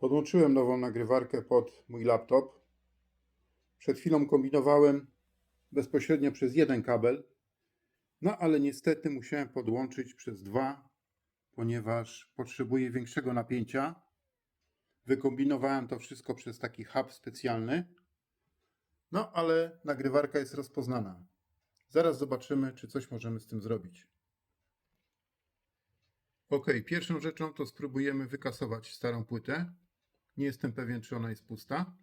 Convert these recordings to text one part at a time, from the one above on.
Podłączyłem nową nagrywarkę pod mój laptop. Przed chwilą kombinowałem bezpośrednio przez jeden kabel, no ale niestety musiałem podłączyć przez dwa, ponieważ potrzebuję większego napięcia. Wykombinowałem to wszystko przez taki hub specjalny. No ale nagrywarka jest rozpoznana. Zaraz zobaczymy, czy coś możemy z tym zrobić. Ok, pierwszą rzeczą to spróbujemy wykasować starą płytę. Nie jestem pewien, czy ona jest pusta.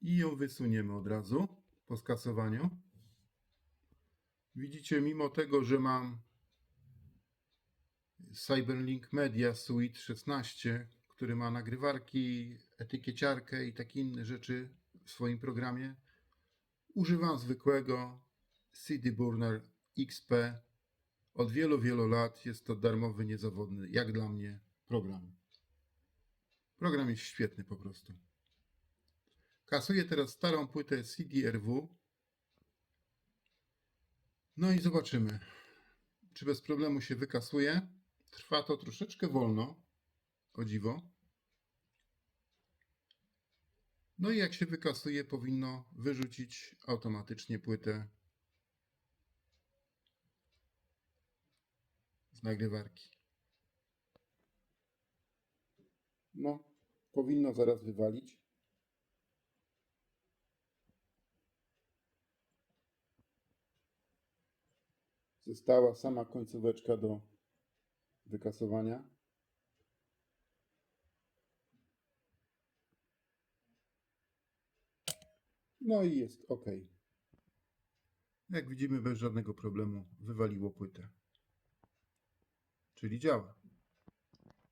I ją wysuniemy od razu po skasowaniu. Widzicie, mimo tego, że mam Cyberlink Media Suite 16, który ma nagrywarki, etykieciarkę i takie inne rzeczy w swoim programie, używam zwykłego CD Burner XP od wielu, wielu lat jest to darmowy, niezawodny, jak dla mnie, program. Program jest świetny po prostu. Kasuję teraz starą płytę CDRW. No i zobaczymy, czy bez problemu się wykasuje. Trwa to troszeczkę wolno, o dziwo. No i jak się wykasuje, powinno wyrzucić automatycznie płytę z nagrywarki. No, powinno zaraz wywalić. Została sama końcóweczka do wykasowania. No i jest ok. Jak widzimy, bez żadnego problemu wywaliło płytę. Czyli działa.